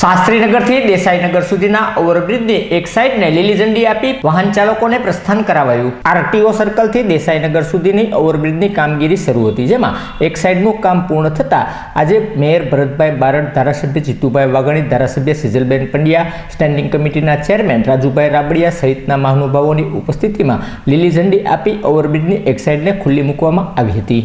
શાસ્ત્રીનગરથી દેસાઈનગર સુધીના ઓવરબ્રિજને એક સાઈડને લીલી ઝંડી આપી વાહન ચાલકોને પ્રસ્થાન કરાવાયું. આરટીઓ સર્કલથી દેસાઈનગર સુધીની ઓવરબ્રિજની કામગીરી શરૂ હતી, જેમાં એક સાઈડનું કામ પૂર્ણ થતાં આજે મેયર ભરતભાઈ બારડ, ધારાસભ્ય જીતુભાઈ વાઘાણી, ધારાસભ્ય સિજલબેન પંડ્યા, સ્ટેન્ડિંગ કમિટીના ચેરમેન રાજુભાઈ રાબડિયા સહિતના મહાનુભાવોની ઉપસ્થિતિમાં લીલી ઝંડી આપી ઓવરબ્રિજની એક સાઈડને ખુલ્લી મૂકવામાં આવી હતી.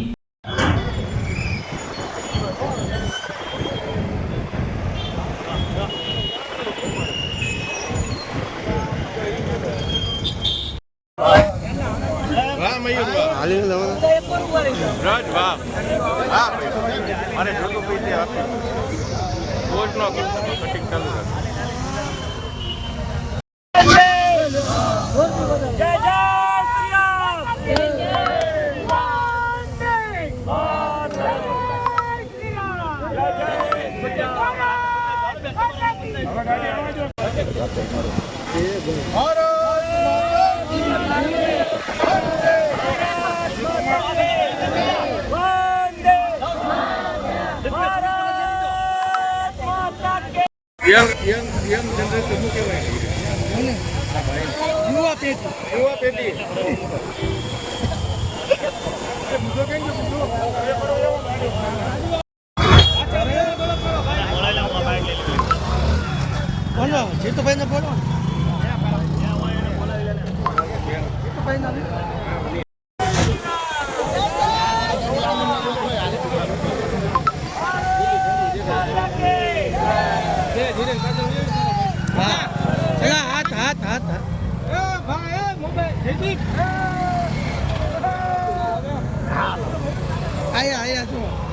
વાહ મયુર વાહ રાજ વાહ હા મારે જોતું પૈસે આપે રોજ નો કટિંગ ચાલુ રાખે જય જય શ્રી રામ વંદે ભારત માતા કે યંગ યંગ યંગ જનરેશન શું કહેવાય? યુવા પેઢી. યુવા પેઢી. 哎呀，哎呀，就。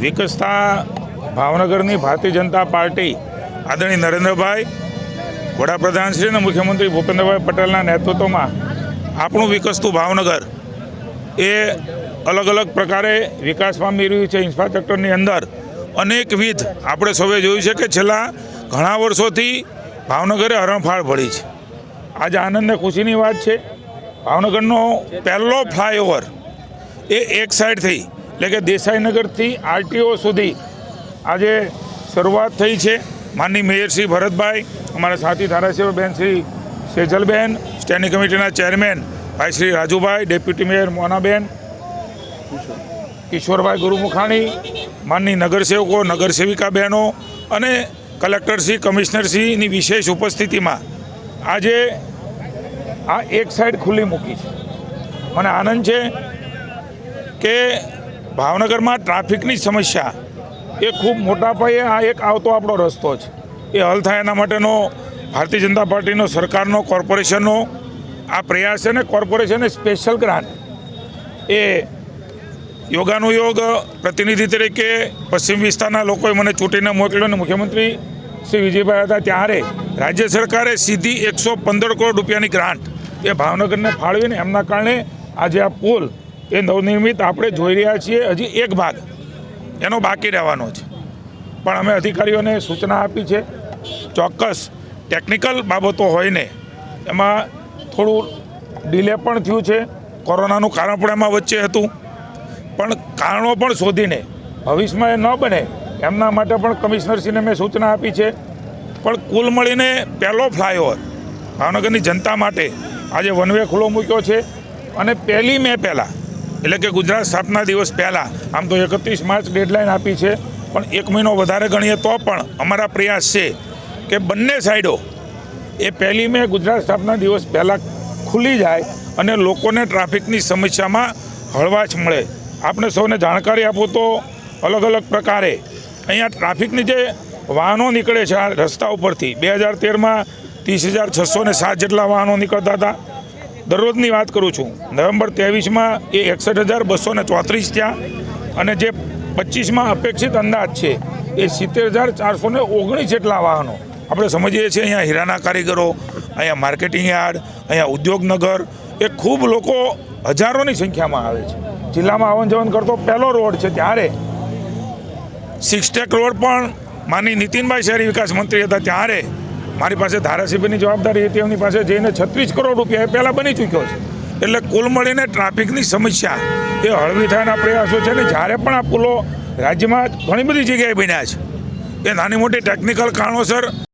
વિકસતા ભાવનગરની ભારતીય જનતા પાર્ટી આદરણીય નરેન્દ્રભાઈ, વડાપ્રધાન શ્રી અને મુખ્યમંત્રી ભૂપેન્દ્રભાઈ પટેલના નેતૃત્વમાં આપણું વિકસતું ભાવનગર એ અલગ અલગ પ્રકારે વિકાસ પામી રહ્યું છે ઇન્ફ્રાસ્ટ્રક્ચરની અંદર. અનેકવિધ આપણે સૌએ જોયું છે કે છેલ્લા ઘણા વર્ષોથી ભાવનગરે હરણફાળ ભળી છે. આજે આનંદને ખુશીની વાત છે. ભાવનગરનો પહેલો ફ્લાયઓવર એ એક સાઈડથી એટલે કે દેસાઈનગરથી આરટીઓ સુધી આજે શરૂઆત થઈ છે. માનની મેયર શ્રી ભરતભાઈ, અમારા સાથી ધારાસભ્ય બેન શ્રી સેજલબેન સ્ટેન્ડિંગ કમિટીના ચેરમેન ભાઈ શ્રી રાજુભાઈ ડેપ્યુટી મેયર મોનાબેન કિશોરભાઈ ગુરુમુખાણી, માનની નગરસેવકો નગરસેવિકા બહેનો અને કલેક્ટરશ્રી કમિશનરશ્રીની વિશેષ ઉપસ્થિતિમાં આજે આ એક સાઈડ ખુલ્લી મૂકી છે. મને આનંદ છે કે ભાવનગરમાં ટ્રાફિકની સમસ્યા એ ખૂબ મોટા પાયે આ એક આવતો આપણો રસ્તો છે. એ હલ થાય એના માટેનો ભારતીય જનતા પાર્ટીનો સરકારનો, કોર્પોરેશનનો આ પ્રયાસ છે ને કોર્પોરેશને સ્પેશિયલ ગ્રાન્ટ એ યોગાનુયોગ પ્રતિનિધિ તરીકે પશ્ચિમ વિસ્તારના લોકોએ મને ચૂંટીને મોકલ્યો અને મુખ્યમંત્રી શ્રી વિજયભાઈ હતા ત્યારે રાજ્ય સરકારે સીધી એકસો પંદર કરોડ રૂપિયાની ગ્રાન્ટ એ ભાવનગરને ફાળવીને એમના કારણે આજે આ પુલ એ નવનિર્મિત આપણે જોઈ રહ્યા છીએ. હજી એક ભાગ એનો બાકી રહેવાનો છે. પણ અમે અધિકારીઓને સૂચના આપી છે, ચોક્કસ ટેકનિકલ બાબતો હોયને એમાં થોડું ડિલે પણ થયું છે. કોરોનાનું કારણ પણ એમાં વચ્ચે હતું. પણ કારણો પણ શોધીને ભવિષ્યમાં એ ન બને. એમના માટે પણ કમિશનરશ્રીને મેં સૂચના આપી છે. પણ કુલ મળીને પહેલો ફ્લાયઓવર ભાવનગરની જનતા માટે આજે વન વે ખુલ્લો મૂક્યો છે. અને પહેલી મે પહેલાં, એટલે કે ગુજરાત સ્થાપના દિવસ પહેલાં, આમ તો એકત્રીસ માર્ચ ડેડલાઇન આપી છે. પણ એક મહિનો વધારે ગણીએ તો પણ અમારા પ્રયાસ છે કે બંને સાઈડો એ પહેલી મે ગુજરાત સ્થાપના દિવસ પહેલાં ખુલી જાય અને લોકોને ટ્રાફિકની સમસ્યામાં હળવાશ મળે. આપણે સૌને જાણકારી આપો તો અલગ અલગ પ્રકારે. અહીંયા ટ્રાફિકની જે વાહનો નીકળે છે આ રસ્તા ઉપરથી, બે હજાર તેરમાં ત્રીસ હજાર છસો ને સાત જેટલા વાહનો નીકળતા હતા. દરરોજની વાત કરું છું, નવેમ્બર ત્રેવીસમાં એ એકસઠ હજાર બસો ને ચોત્રીસ થયા અને જે પચીસમાં અપેક્ષિત અંદાજ છે એ સિત્તેર હજાર ચારસો ને ઓગણીસ જેટલા વાહનો. આપણે સમજીએ છીએ અહીંયા હીરાના કારીગરો, અહીંયા માર્કેટિંગ યાર્ડ, અહીંયા ઉદ્યોગનગર, એ ખૂબ લોકો હજારોની સંખ્યામાં આવે છે. જિલ્લામાં આવન જવન કરતો પહેલો રોડ છે ત્યારે. સિક્સટેક રોડ પણ માની નીતિનભાઈ શહેરી વિકાસ મંત્રી હતા ત્યારે. મારી પાસે ધારાસભ્યની જવાબદારી હતી, એમની પાસે જઈને છત્રીસ કરોડ રૂપિયા એ પહેલાં બની ચૂક્યો છે. એટલે કુલ મળીને ટ્રાફિકની સમસ્યા, એ હળવી થવાના પ્રયાસો છે ને જ્યારે પણ આ પુલો રાજ્યમાં ઘણી બધી જગ્યાએ બન્યા છે. એ નાની મોટી ટેકનિકલ કારણોસર